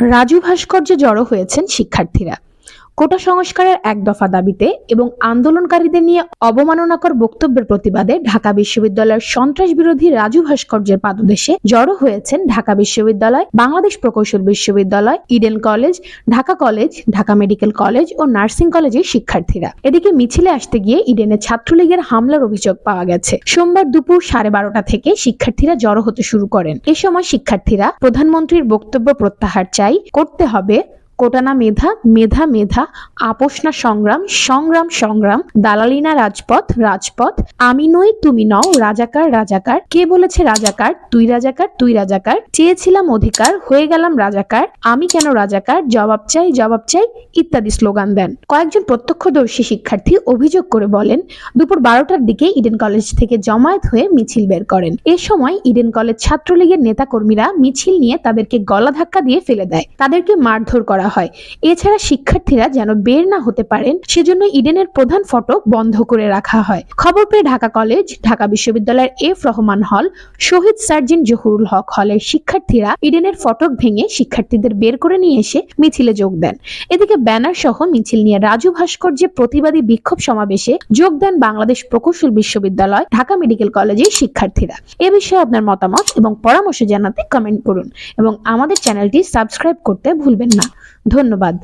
রাজু ভাস্কর্যে জড়ো হয়েছেন শিক্ষার্থীরা। কোটা সংস্কারের এক দফা দাবিতে এবং আন্দোলনকারীদের নিয়ে অবমাননাকর বক্তব্যের প্রতিবাদে ঢাকা বিশ্ববিদ্যালয়ের সন্ত্রাস বিরোধী রাজু ভাস্কর্যের পাদদেশে জড়ো হয়েছেন ঢাকা বিশ্ববিদ্যালয়, বাংলাদেশ প্রকৌশল বিশ্ববিদ্যালয়, Eden college, Dhaka college, Dhaka medical college ও নার্সিং কলেজের শিক্ষার্থীরা। এদিকে মিছিলে আসতে গিয়ে ইডেনে ছাত্রলীগের হামলার অভিযোগ পাওয়া গেছে। সোমবার দুপুর সাড়ে বারোটা থেকে শিক্ষার্থীরা জড়ো হতে শুরু করেন। এ সময় শিক্ষার্থীরা, প্রধানমন্ত্রীর বক্তব্য প্রত্যাহার চাই, করতে হবে কোটানা মেধা মেধা মেধা আপোষ না সংগ্রাম সংগ্রাম সংগ্রাম, দালালিনা রাজপথ রাজপথ আমি নই তুমি নও, রাজাকার রাজাকার। কে বলেছে রাজাকার? তুই রাজাকার তুই রাজাকার। চেয়েছিলাম অধিকার, হয়ে গেলাম রাজাকার। আমি কেন রাজাকার? জবাব চাই জবাব চাই, ইত্যাদি স্লোগান দেন। কয়েকজন প্রত্যক্ষদর্শী শিক্ষার্থী অভিযোগ করে বলেন, দুপুর বারোটার দিকে ইডেন কলেজ থেকে জমায়েত হয়ে মিছিল বের করেন। এ সময় ইডেন কলেজ ছাত্রলীগের নেতাকর্মীরা মিছিল নিয়ে তাদেরকে গলা ধাক্কা দিয়ে ফেলে দেয়। তাদেরকে মারধর করা হয়। এছাড়া শিক্ষার্থীরা যেন বের না হতে পারেন, সেজন্য ইডেনের প্রধান ফটক বন্ধ করে রাখা হয়। খবর পেয়ে ঢাকা কলেজ, ঢাকা বিশ্ববিদ্যালয়ের এফ রহমান হল, শহীদ সার্জেন্ট জহুরুল হক হলের শিক্ষার্থীরা ইডেনের ফটক ভেঙে শিক্ষার্থীদের বের করে নিয়ে এসে মিছিলে যোগ দেন। এদিকে ব্যানার সহ মিছিল নিয়ে রাজু ভাস্কর্যের প্রতিবাদী বিক্ষোভ সমাবেশে যোগ দেন বাংলাদেশ প্রকৌশল বিশ্ববিদ্যালয়, ঢাকা মেডিকেল কলেজের শিক্ষার্থীরা। এ বিষয়ে আপনার মতামত এবং পরামর্শ জানাতে কমেন্ট করুন এবং আমাদের চ্যানেলটি সাবস্ক্রাইব করতে ভুলবেন না। ধন্যবাদ।